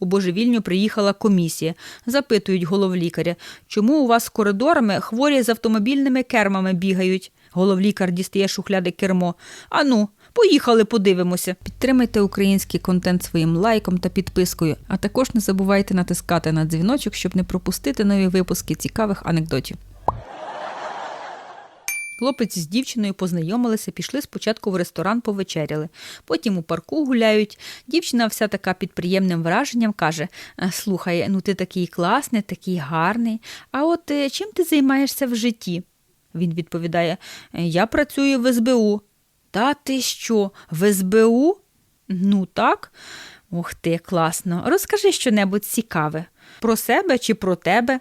У божевільню приїхала комісія. Запитують головлікаря, чому у вас коридорами хворі з автомобільними кермами бігають. Головлікар дістає шухляде кермо. Ану, поїхали, подивимося. Підтримайте український контент своїм лайком та підпискою, а також не забувайте натискати на дзвіночок, щоб не пропустити нові випуски цікавих анекдотів. Хлопець з дівчиною познайомилися, пішли спочатку в ресторан, повечеряли. Потім у парку гуляють. Дівчина вся така під приємним враженням каже: «Е, Слухай, ну ти такий класний, такий гарний. А от е, чим ти займаєшся в житті? Він відповідає: «Е, Я працюю в СБУ. Та ти що, в СБУ? Ну так. Ух ти, класно. Розкажи щонебудь цікаве. Про себе чи про тебе?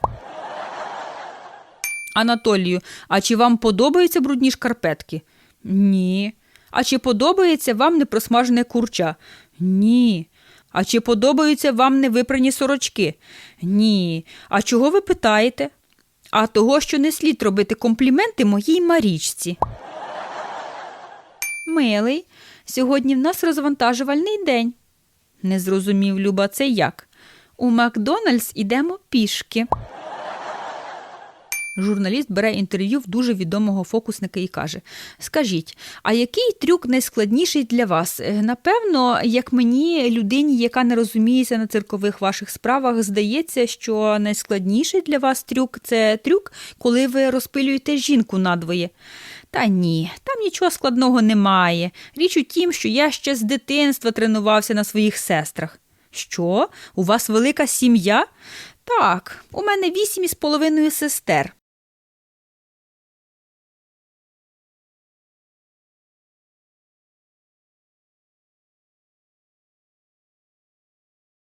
Анатолію, а чи вам подобаються брудні шкарпетки? Ні. А чи подобається вам непросмажене курча? Ні. А чи подобаються вам невипрані сорочки? Ні. А чого ви питаєте? А того, що не слід робити компліменти моїй Марічці. Милий, сьогодні в нас розвантажувальний день. Не зрозумів Люба, це як? У Макдональдс ідемо пішки. Журналіст бере інтерв'ю в дуже відомого фокусника і каже: Скажіть, а який трюк найскладніший для вас? Е, Напевно, як мені, людині, яка не розуміється на циркових ваших справах, здається, що найскладніший для вас трюк це трюк, коли ви розпилюєте жінку надвоє. Та ні, там нічого складного немає. Річ у тім, що я ще з дитинства тренувався на своїх сестрах. Що? У вас велика сім'я? Так, у мене вісім із половиною сестер.